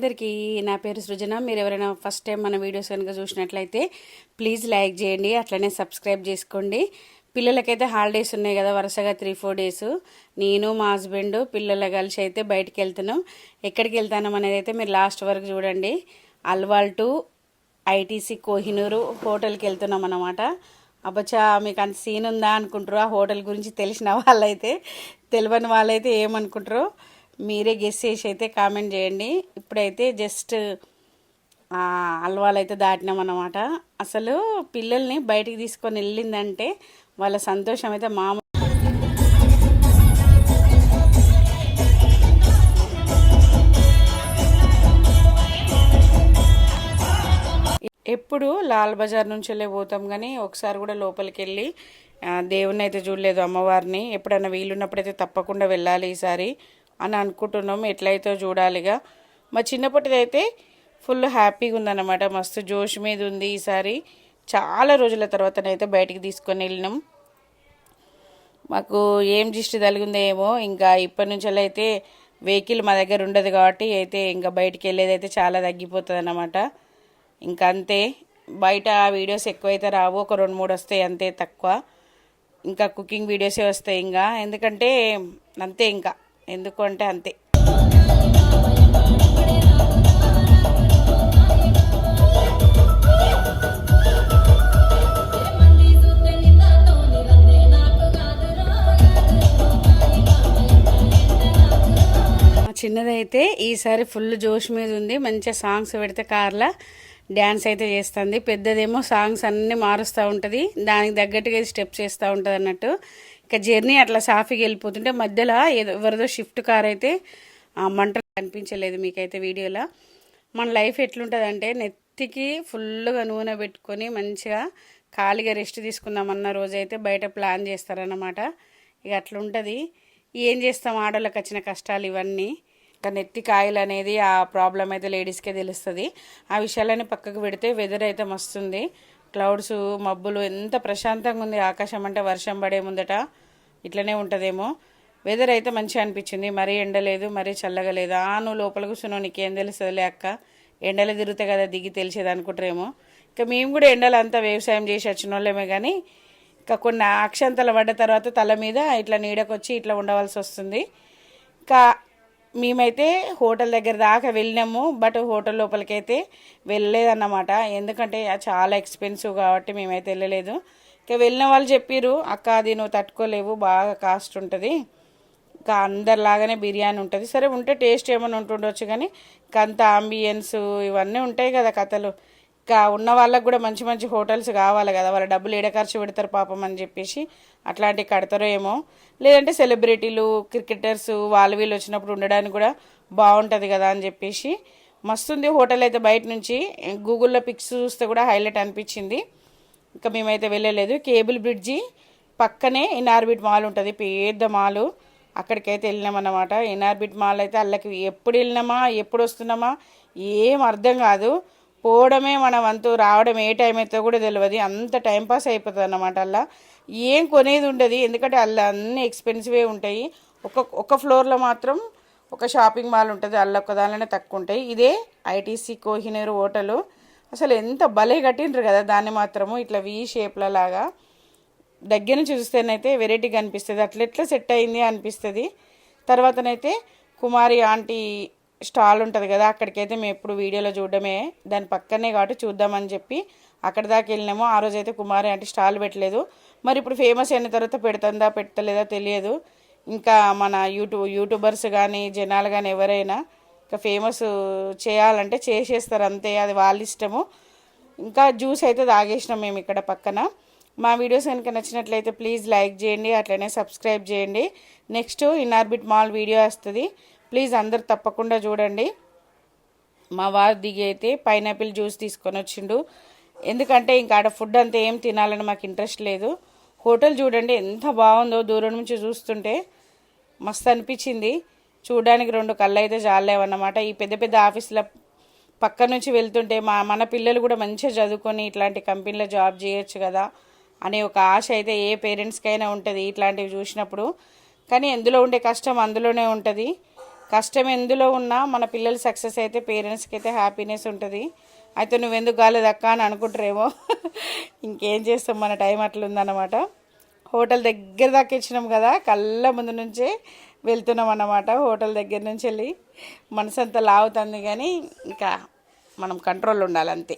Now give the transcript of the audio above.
అందరికీ నా పేరు సృజన. మీరు ఎవరైనా ఫస్ట్ టైం మన వీడియోస్ కనుక చూసినట్లయితే ప్లీజ్ లైక్ చేయండి అట్లనే సబ్స్క్రైబ్ చేసుకోండి. పిల్లలకైతే హాలిడేస్ ఉన్నాయి కదా వరుసగా త్రీ ఫోర్ డేస్ నేను మా హస్బెండ్ పిల్లలు కలిసి అయితే బయటికి వెళ్తున్నాం ఎక్కడికి వెళ్తాను అనేది అయితే మీరు లాస్ట్ వరకు చూడండి. అల్వాల్ టు ఐటీసీ కోహినూరు హోటల్కి వెళ్తున్నాం అన్నమాట. అబ్బచ్చా మీకు అంత సీన్ ఉందా అనుకుంటారు? ఆ హోటల్ గురించి తెలిసిన వాళ్ళైతే తెలియని వాళ్ళైతే ఏమనుకుంటారో? మీరే గెస్ చేసి అయితే కామెంట్ చేయండి. ఇప్పుడైతే జస్ట్ అల్వాలు అయితే దాటినాం అనమాట అసలు పిల్లల్ని బయటికి తీసుకొని వెళ్ళిందంటే వాళ్ళ సంతోషం అయితే మామూలు ఎప్పుడు లాల్ బజార్ నుంచి వెళ్ళే పోతాం కానీ ఒకసారి కూడా లోపలికి వెళ్ళి ఆ, దేవుణ్ణి అయితే చూడలేదు అమ్మవారిని. ఎప్పుడైనా వీలున్నప్పుడైతే తప్పకుండా వెళ్ళాలి ఈసారి. అని అనుకుంటున్నాం ఎట్లయితే చూడాలిగా. మా చిన్నప్పటిదైతే ఫుల్ హ్యాపీగా ఉందన్నమాట. మస్తు జోష్ మీద ఉంది ఈసారి. చాలా రోజుల తర్వాతనైతే బయటికి తీసుకొని వెళ్ళినాం. మాకు ఏం దిష్టి తగిలిందో ఇంకా ఇప్పటి నుంచి అయితే వెహికల్ మా దగ్గర ఉండదు కాబట్టి అయితే ఇంకా బయటికి వెళ్ళేది అయితే చాలా తగ్గిపోతుంది అన్నమాట ఇంకా అంతే. బయట వీడియోస్ ఎక్కువైతే రావు. ఒక రెండు మూడు వస్తాయి అంతే తక్కువ. ఇంకా కుకింగ్ వీడియోసే వస్తాయి ఇంకా. ఎందుకంటే అంతే ఇంకా. ఎందుకంటే అంతే. మా చిన్నదైతే ఈసారి ఫుల్ జోష్ మీద ఉంది మంచిగా సాంగ్స్ పెడితే కార్లా. డ్యాన్స్ అయితే చేస్తుంది. పెద్దదేమో సాంగ్స్ అన్నీ మారుస్తూ ఉంటుంది. దానికి తగ్గట్టుగా స్టెప్స్ చేస్తూ ఉంటుంది అన్నట్టు. ఇక జర్నీ అట్లా సాఫీగా వెళ్ళిపోతుంటే మధ్యలో ఏదో ఎవరిదో షిఫ్ట్ కార్ అయితే ఆ, మంటలు కనిపించలేదు మీకైతే వీడియోలో. మన లైఫ్ ఎట్లుంటుందంటే నెత్తికి ఫుల్గా నూనె పెట్టుకొని మంచిగా ఖాళీగా రెస్ట్ తీసుకుందామన్న రోజైతే బయట ప్లాన్ చేస్తారన్నమాట. ఇక అట్లుంటుంది. ఏం చేస్తాం? ఆడోళ్ళకి వచ్చిన కష్టాలు ఇవన్నీ. ఇంకా నెత్తి కాయలు అనేది ఆ ప్రాబ్లం అయితే లేడీస్కే తెలుస్తుంది. ఆ విషయాలన్నీ పక్కకు పెడితే వెదర్ అయితే మస్తుంది. క్లౌడ్స్ మబ్బులు ఎంత ప్రశాంతంగా ఉంది ఆకాశం అంటే వర్షం పడే ముందట. ఇట్లనే ఉంటుందేమో. వెదర్ అయితే మంచిగా అనిపించింది. మరీ ఎండ లేదు మరీ చల్లగా లేదు ఆ నువ్వు లోపల కూర్చున్నావు నీకేం తెలుస్తుందిలే అక్క? ఎండలు తిరుగుతాయి కదా దిగి తెలిసేది అనుకుంటారేమో. ఇంకా మేము కూడా ఎండలు అంతా వ్యవసాయం చేసి వచ్చిన వాళ్ళమే కానీ ఇంకా కొన్ని అక్షంతలు పడ్డ తర్వాత తల మీద ఇట్లా నీడకొచ్చి ఇట్లా ఉండవలసి వస్తుంది. ఇంకా మేమైతే హోటల్ దగ్గర దాకా వెళ్ళినాము బట్ హోటల్ లోపలికైతే వెళ్ళలేదన్నమాట. ఎందుకంటే చాలా ఎక్స్పెన్సివ్ కాబట్టి మేమైతే వెళ్ళలేదు. ఇక వెళ్ళిన వాళ్ళు చెప్పిర్రు అక్క అది నువ్వు తట్టుకోలేవు బాగా కాస్ట్ ఉంటుంది. ఇంకా అందరిలాగానే బిర్యానీ ఉంటుంది. సరే ఉంటే టేస్ట్ ఏమైనా ఉంటుండొచ్చు కానీ కంత అంత అంబియన్స్ ఇవన్నీ ఉంటాయి కదా కథలు. ఉన్న వాళ్ళకు కూడా మంచి మంచి హోటల్స్ కావాలి కదా. వాళ్ళ డబ్బులు ఏడ ఖర్చు పెడతారు పాపం అని చెప్పేసి అట్లాంటివి కడతారో ఏమో. లేదంటే సెలబ్రిటీలు క్రికెటర్స్ వాళ్ళు వీళ్ళు వచ్చినప్పుడు ఉండడానికి కూడా బాగుంటుంది కదా అని చెప్పేసి. మస్తుంది హోటల్ అయితే బయట నుంచి. గూగుల్లో పిక్స్ చూస్తే కూడా హైలైట్ అనిపించింది. ఇంకా మేమైతే వెళ్ళలేదు. కేబుల్ బ్రిడ్జి పక్కనే ఇన్ఆర్బిట్ మాల్ ఉంటుంది. పెద్ద మాలు. అక్కడికైతే వెళ్ళినామన్నమాట ఇన్ఆర్బిట్ మాల్ అయితే వాళ్ళకి ఎప్పుడు వెళ్ళినామా ఎప్పుడు వస్తున్నామా ఏం అర్థం కాదు. పోవడమే మన వంతు రావడం ఏ టైం అయితే కూడా తెలియదు అంత టైం పాస్ అయిపోతుంది అన్నమాట అలా ఏం కొనేది ఉండదు. ఎందుకంటే అలా అన్ని ఎక్స్పెన్సివే ఉంటాయి. ఒక ఒక ఫ్లోర్లో మాత్రం ఒక షాపింగ్ మాల్ ఉంటుంది. అల్ల ఒక దానిలోనే తక్కువ ఉంటాయి. ఇదే ఐటీసీ కోహినూరు హోటలు. అసలు ఎంత భలే కట్టిండ్రు కదా దాన్ని మాత్రము. ఇట్లా వి షేప్ల లాగా. దగ్గర నుంచి చూస్తేనైతే వెరైటీగా అనిపిస్తుంది అట్లా ఎట్లా సెట్ అయింది అనిపిస్తుంది. తర్వాతనైతే కుమారి ఆంటీ స్టాల్ ఉంటుంది కదా అక్కడికైతే మేము ఎప్పుడు వీడియోలో చూడడమే దాని పక్కనే కాబట్టి చూద్దామని చెప్పి అక్కడ దాకా వెళ్ళినాము. ఆ రోజు అయితే కుమారి అంటే స్టాల్ పెట్టలేదు. మరి ఇప్పుడు ఫేమస్ అయిన తర్వాత పెడుతుందా పెట్టలేదా తెలియదు. ఇంకా మన యూట్యూబ్ యూట్యూబర్స్ కానీ జనాలు కానీ ఎవరైనా ఇంకా ఫేమస్ చేయాలంటే చేసేస్తారు అంతే అది వాళ్ళ ఇష్టము. ఇంకా జ్యూస్ అయితే తాగేసినాం మేము ఇక్కడ పక్కన. మా వీడియోస్ కనుక నచ్చినట్లయితే ప్లీజ్ లైక్ చేయండి అట్లనే సబ్స్క్రైబ్ చేయండి. నెక్స్ట్ ఇన్ఆర్బిట్ మాల్ వీడియో వస్తుంది. ప్లీజ్ అందరు తప్పకుండా చూడండి. మా వారు దిగి అయితే పైనాపిల్ జ్యూస్ తీసుకొని వచ్చిండు. ఎందుకంటే ఇంకా ఆడ ఫుడ్ అంతా ఏం తినాలని మాకు ఇంట్రెస్ట్ లేదు. హోటల్ చూడండి ఎంత బాగుందో దూరం నుంచి చూస్తుంటే మస్తు అనిపించింది. చూడడానికి రెండు కళ్ళు అయితే జాలేవన్నమాట. ఈ పెద్ద పెద్ద ఆఫీసుల పక్క నుంచి వెళ్తుంటే మా మన పిల్లలు కూడా మంచిగా చదువుకొని ఇట్లాంటి కంపెనీలో జాబ్ చేయొచ్చు కదా అనే ఒక ఆశ అయితే ఏ పేరెంట్స్కైనా ఉంటుంది ఇట్లాంటివి చూసినప్పుడు. కానీ ఎందులో ఉండే కష్టం అందులోనే ఉంటుంది. కష్టం ఎందులో ఉన్నా మన పిల్లలు సక్సెస్ అయితే పేరెంట్స్కి అయితే హ్యాపీనెస్ ఉంటుంది. అయితే నువ్వు ఎందుకు కాలేదు అని అనుకుంటారేమో. ఇంకేం చేస్తాం? మన టైం అట్లుందనమాట హోటల్ దగ్గర దాకా ఇచ్చినాం కదా కళ్ళ ముందు నుంచే వెళ్తున్నాం అన్నమాట. హోటల్ దగ్గర నుంచి వెళ్ళి మనసు అంతా లాగుతుంది కానీ ఇంకా మనం కంట్రోల్ ఉండాలి అంతే